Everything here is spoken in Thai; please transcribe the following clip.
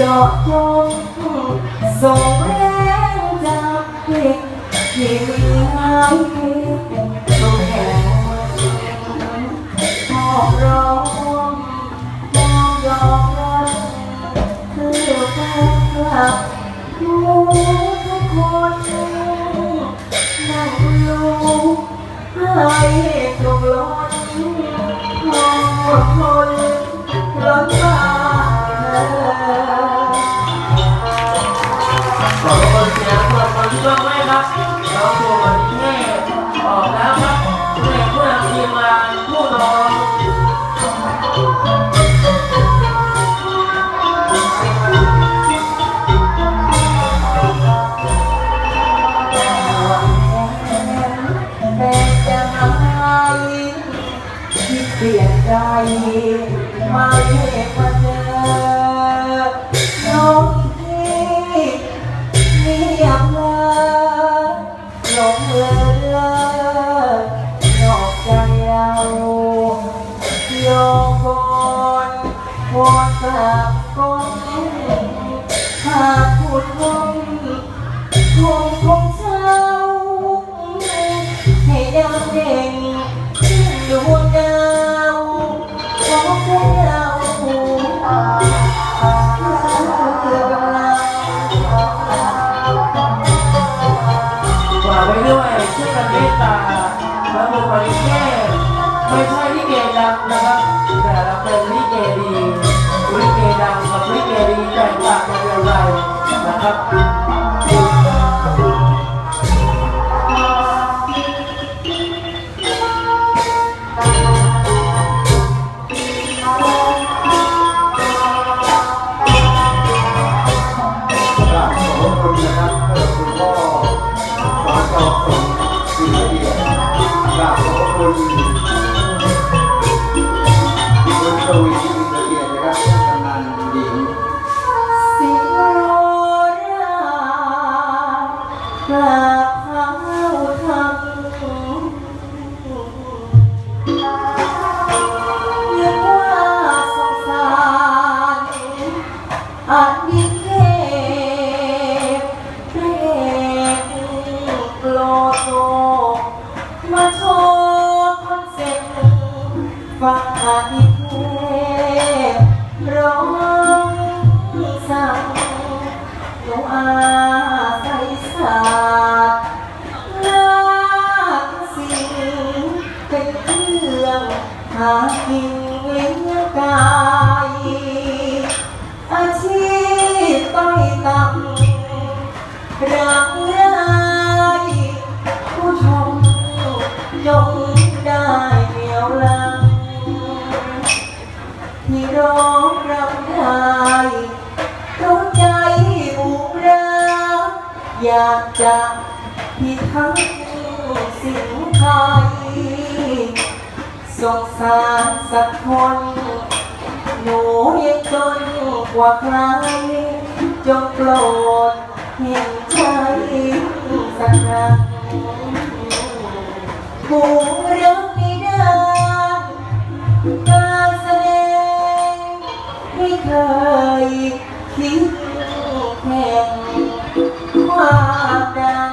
จาะจงส่งแรงจาเด็กที่มีหายเพียงตรงแหวนขอ ขอบคุณเสียงปรบมือที่ร่วมให้ครับเราตัววันนี้ ใจมาเรียกมาเจอน้องที่เงียบเลยหลงเลยนอกใจเราโยกอนวอนกลับก้นหากพูดคงคงคงเช้าให้ดาวเด่น มตตาและบุคคลแค่ไม่ใช่ลิเกดังนะครับแต่เราเป็นลิเกดีลิเกดังกับลิเกดีแตกต่างกันอย่างไรนะครับกราบขอบคุณ ญิงโรรากราบเท้าทำนึกว่าสงสารอาจมีเทพเทพโปรด ฟังอาทิเทพร้องไหนูอาใส่สาดลากสิงเป็นเครื่องหากินากจะพิทักษ์สิ่งไทยสงสารสักคน หนูยังจนกว่าใคร จงโปรดเห็นใจสักครั้งผู้รักไม่ได้การแสดงไม่เคยคิดแค่ากดัง